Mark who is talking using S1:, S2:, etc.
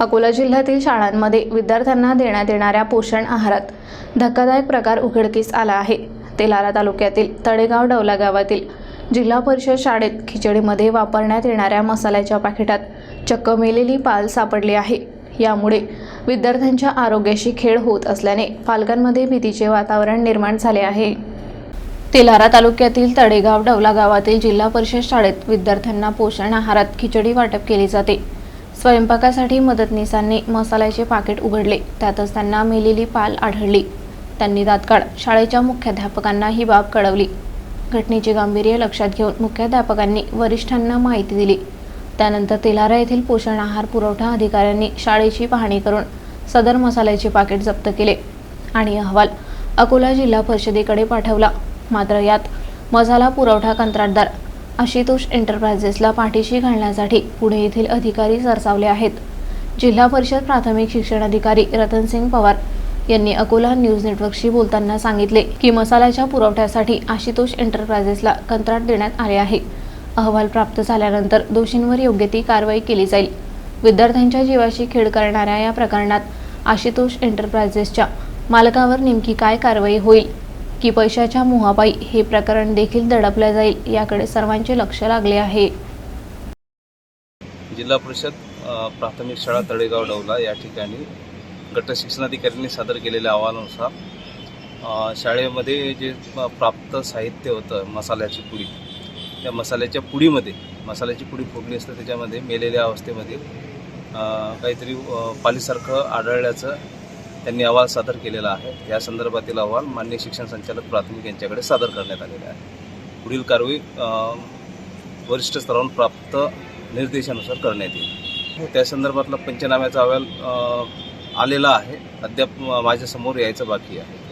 S1: अकोला जिल्ह्यातील शाळांमध्ये विद्यार्थ्यांना देण्यात येणाऱ्या पोषण आहारात धक्कादायक प्रकार उघडकीस आला आहे. तेलारा तालुक्यातील तळेगाव डवला गावातील जिल्हा परिषद शाळेत खिचडीमध्ये वापरण्यात येणाऱ्या मसाल्याच्या पाकिटात चक्क मेलेली पाल सापडली आहे. यामुळे विद्यार्थ्यांच्या आरोग्याशी खेळ होत असल्याने पालकांमध्ये भीतीचे वातावरण निर्माण झाले आहे. तेलारा तालुक्यातील तळेगाव डवला गावातील जिल्हा परिषद शाळेत विद्यार्थ्यांना पोषण आहारात खिचडी वाटप केली जाते. स्वयंपाकासाठी मदतनीसांनी मसाल्याचे पाकिट उघडले. त्यातच त्यांना मेलेली पाल आढळली. त्यांनी तात्काळ शाळेच्या मुख्याध्यापकांना ही बाब कळवली. घटनेचे गांभीर्य लक्षात घेऊन मुख्याध्यापकांनी वरिष्ठांना माहिती दिली. त्यानंतर तेलारा येथील पोषण आहार पुरवठा अधिकाऱ्यांनी शाळेची पाहणी करून सदर मसाल्याचे पाकिट जप्त केले आणि अहवाल अकोला जिल्हा परिषदेकडे पाठवला. मात्र यात मसाला पुरवठा कंत्राटदार आशितोष एंटरप्राइजेसला पाठीशी घालण्यासाठी पुणे येथील अधिकारी सरसावले आहेत. जिल्हा परिषद प्राथमिक शिक्षण अधिकारी रतनसिंग पवार यांनी अकोला न्यूज नेटवर्कशी बोलताना सांगितले की मसाल्याच्या पुरवठ्यासाठी आशितोष एंटरप्राइजेसला कंत्राट देण्यात आले आहे. अहवाल प्राप्त झाल्यानंतर दोषींवर योग्य ती कारवाई केली जाईल. विद्यार्थ्यांच्या जीवाशी खेळ करणाऱ्या या प्रकरणात आशितोष एंटरप्राइजेसच्या मालकावर नेमकी काय कारवाई होईल? की पैशाच्या मोहापायी हे प्रकरण देखील दडपले जाईल याकडे सर्वांचे लक्ष लागले आहे.
S2: जिल्हा परिषद प्राथमिक शाळा तळेगाव डवला या ठिकाणी गट शिक्षणाधिकाऱ्यांनी सादर केलेल्या अहवालानुसार शाळेमध्ये जे प्राप्त साहित्य होतं मसाल्याची पुडी त्या मसाल्याच्या पुडीमध्ये मसाल्याची पुडी फोडली असते त्याच्यामध्ये मेलेल्या अवस्थेमध्ये काहीतरी पालीसारखं आढळल्याचं त्यांनी अहवाल सादर केलेला आहे. या संदर्भातील अहवाल मान्य शिक्षण संचालक प्राथमिक यांच्याकडे सादर करण्यात आलेला आहे. पुढील कारवाई वरिष्ठ स्तरावरून प्राप्त निर्देशानुसार करण्यात येईल. त्या संदर्भातला पंचनाम्याचा अहवाल आलेला आहे. अद्याप माझ्यासमोर यायचं बाकी आहे.